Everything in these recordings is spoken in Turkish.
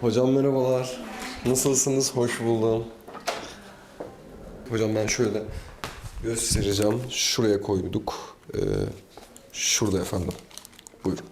Hocam merhabalar. Nasılsınız? Hoş buldum. Hocam ben şöyle göstereceğim. Şuraya koyduk. Ee, şurada efendim. Buyurun.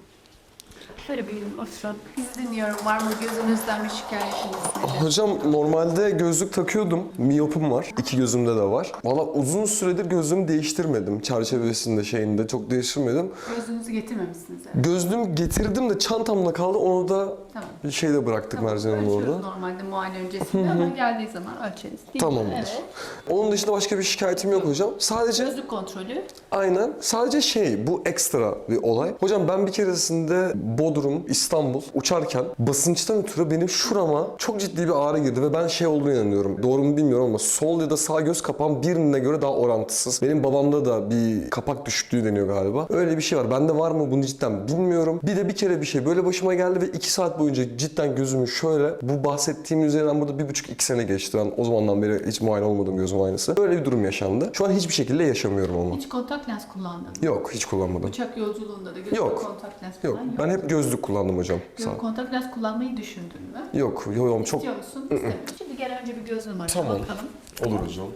Böyle buyurun oturun. Sizi dinliyorum. Var mı gözünüzden bir şikayetiniz nedir? Hocam normalde gözlük takıyordum. Miyopum var. İki gözümde de var. Valla uzun süredir gözlüğümü değiştirmedim. Çerçevesinde şeyinde çok değiştirmedim. Gözünüzü getirmemişsiniz herhalde. Gözlüğümü getirdim de çantamda kaldı. Onu da Tamam. bir şeyde bıraktık Tamam, Mercan Hanım orada. Normalde muayene öncesinde ama geldiği zaman ölçeriz. Değil mi? Tamamdır. Evet. Onun dışında başka bir şikayetim yok hocam. Sadece Gözlük kontrolü. Aynen. Sadece şey bu ekstra bir olay. Hocam ben bir keresinde Bodrum, İstanbul uçarken basınçtan ötürü benim şurama çok ciddi bir ağrı girdi ve ben şey olduğunu inanıyorum. Doğru mu bilmiyorum ama sol ya da sağ göz kapağım birine göre daha orantısız. Benim babamda da bir kapak düşüklüğü deniyor galiba. Öyle bir şey var. Bende var mı bunu cidden bilmiyorum. Bir de bir kere bir şey böyle başıma geldi ve iki saat boyunca cidden gözümü şöyle bu bahsettiğim üzerinden burada bir buçuk iki sene geçti. Ben o zamandan beri hiç muayene olmadım göz muayenesi. Böyle bir durum yaşandı. Şu an hiçbir şekilde yaşamıyorum ama. Hiç kontak lens kullandın mı? Yok hiç kullanmadım. Uçak yolculuğunda da gözlük Yok. kontak lens Yok falan yok. ben hep gözlük kullandım hocam. Sağ Yok, kontak lens kullanmayı düşündün mü? Yok yok çok İstiyor musun? İstemiyorum. Şimdi gel önce bir göz numarası Tamam. bakalım. olur hocam.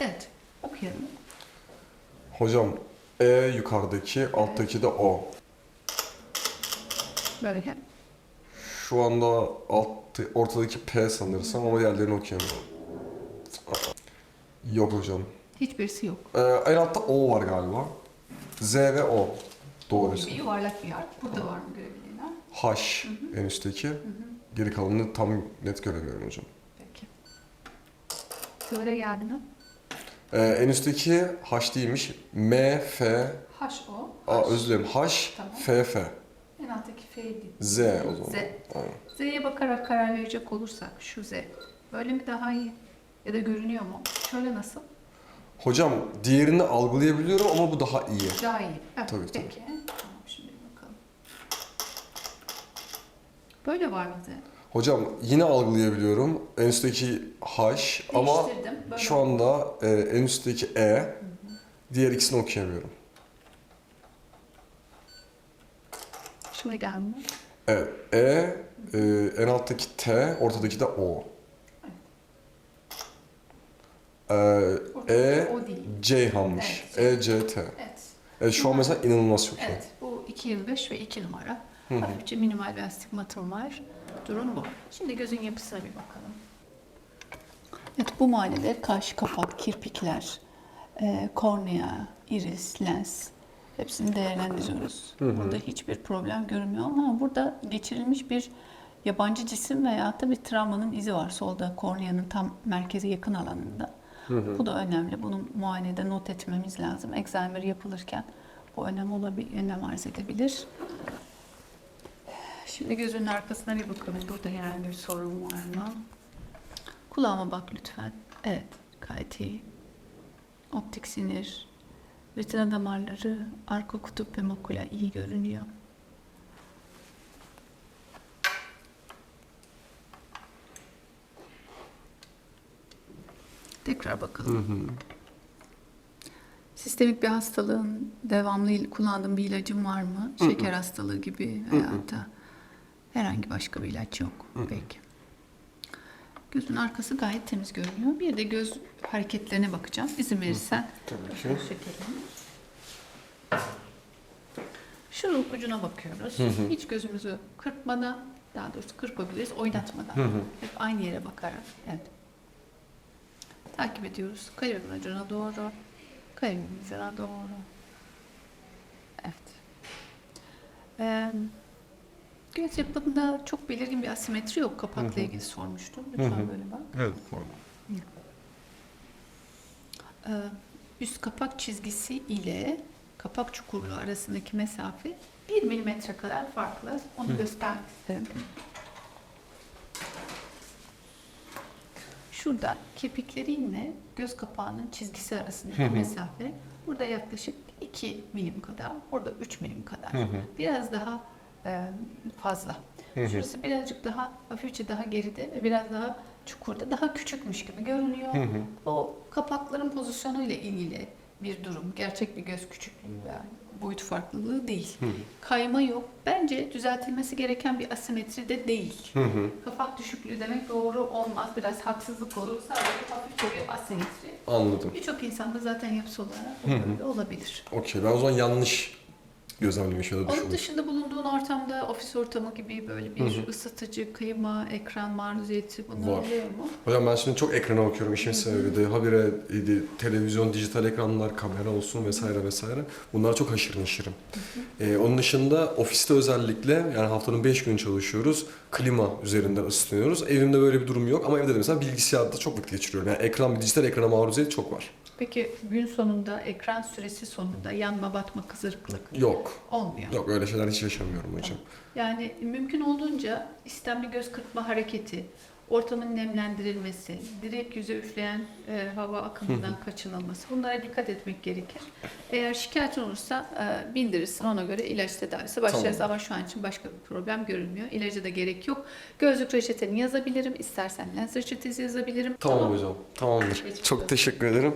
Evet. Okuyalım. Hocam E yukarıdaki alttaki de O. Böyle hep. Şu anda alt ortadaki P sanırsam ama diğerlerini okuyamıyorum. Yok hocam. Hiçbirisi yok. Ee, en altta O var galiba. Z ve O. Doğru. Gibi yuvarlak bir harf. Burada var mı görebilirler? H en üstteki. Geri kalanını tam net göremiyorum hocam. Peki. Söyle geldi mi? Ee, en üstteki H değilmiş. M, F, H o. Aa, özür dilerim. H, Tamam. F, F. En alttaki F değil. Z o zaman. Z. Aynen. Z'ye bakarak karar verecek olursak şu Z. Böyle mi daha iyi? Ya da görünüyor mu? Şöyle nasıl? Hocam diğerini algılayabiliyorum ama bu daha iyi. Daha iyi. Evet, Tabii, tabii. peki. Tamam şimdi bakalım. Böyle var mı Z? Hocam yine algılayabiliyorum. En üstteki H ama Değiştirdim. Böyle şu anda e, en üstteki E, diğer ikisini okuyamıyorum. Şöyle geldi. Evet, E, e, en alttaki T, ortadaki de O. E, e o değil. Ceyhan'mış. Evet. E, C, T. Evet. Evet, şu an mesela inanılmaz çok iyi. Evet. Bu 2.25 ve 2 numara. Hafifçe minimal bir astigmatım var. Durum bu. Şimdi gözün yapısına bir bakalım. Evet bu muayenede kaş, kapak, kirpikler, e, kornea, iris, lens hepsini değerlendiriyoruz. Burada hiçbir problem görünmüyor ama burada geçirilmiş bir yabancı cisim veya da bir travmanın izi var solda korneanın tam merkeze yakın alanında. Bu da önemli. Bunu muayenede not etmemiz lazım. Examer yapılırken bu önem olabilir, önem arz edebilir. Şimdi gözünün arkasına bir bakalım. Burada herhangi bir sorun var mı? Kulağıma bak lütfen. Evet, gayet iyi. Optik sinir, retina damarları, arka kutup ve makula iyi görünüyor. Tekrar bakalım. Sistemik bir hastalığın devamlı kullandığın bir ilacın var mı? Şeker hastalığı gibi veya da herhangi başka bir ilaç yok. Peki. Gözün arkası gayet temiz görünüyor. Bir de göz hareketlerine bakacağım. İzin verirsen. Tabii ki. Şekerim. Şunun ucuna bakıyoruz. Hiç gözümüzü kırpmadan, daha doğrusu kırpabiliriz, oynatmadan. Hep aynı yere bakarak. Evet. Takip ediyoruz. Kalemin ucuna doğru. Kalemin ucuna doğru. Evet. Ee, göz yapımında çok belirgin bir asimetri yok. Kapakla ilgili sormuştum. Lütfen böyle bak. Evet. Ee, üst kapak çizgisi ile kapak çukurluğu arasındaki mesafe 1 milimetre kadar farklı. Onu göstermek isterim. Şurada kirpiklerinle göz kapağının çizgisi arasındaki mesafe burada yaklaşık 2 milim kadar, burada 3 milim kadar. Biraz daha e, fazla. Şurası birazcık daha hafifçe daha geride ve biraz daha çukurda daha küçükmüş gibi görünüyor. O kapakların pozisyonu ile ilgili bir durum. Gerçek bir göz küçüklüğü yani boyut farklılığı değil. Kayma yok. Bence düzeltilmesi gereken bir asimetri de değil. Kapak düşüklüğü demek doğru olmaz. Biraz haksızlık olur. Sadece hafifçe bir asimetri. Anladım. Birçok insanda zaten yapısı olarak olabilir. Okey ben o zaman yanlış gözlemlemiş ya da Onun düşünmüş. dışında bulunduğun ortamda ofis ortamı gibi böyle bir ısıtıcı, klima, ekran maruziyeti bunlar Var. oluyor mu? Hocam ben şimdi çok ekrana bakıyorum. İşin sebebi de habire televizyon, dijital ekranlar, kamera olsun vesaire vesaire. Bunlar çok haşır neşirim. Ee, onun dışında ofiste özellikle yani haftanın 5 günü çalışıyoruz. Klima üzerinden ısıtıyoruz. Evimde böyle bir durum yok ama evde de mesela bilgisayarda çok vakit geçiriyorum. Yani ekran, dijital ekrana maruziyet çok var. Peki gün sonunda, ekran süresi sonunda yanma, batma, kızarıklık Yok. olmuyor. Yok öyle şeyler hiç yaşamıyorum hocam. Yani mümkün olduğunca istemli göz kırpma hareketi, ortamın nemlendirilmesi, direkt yüze üfleyen e, hava akımından kaçınılması bunlara dikkat etmek gerekir. Eğer şikayetin olursa e, bildirirsin ona göre ilaç tedavisi başlarız Tamam. ama şu an için başka bir problem görülmüyor. İlaca da gerek yok. Gözlük reçeteni yazabilirim, istersen lens reçetesi yazabilirim. Tamam hocam. Tamamdır. Geçmiş Çok olsun. teşekkür ederim.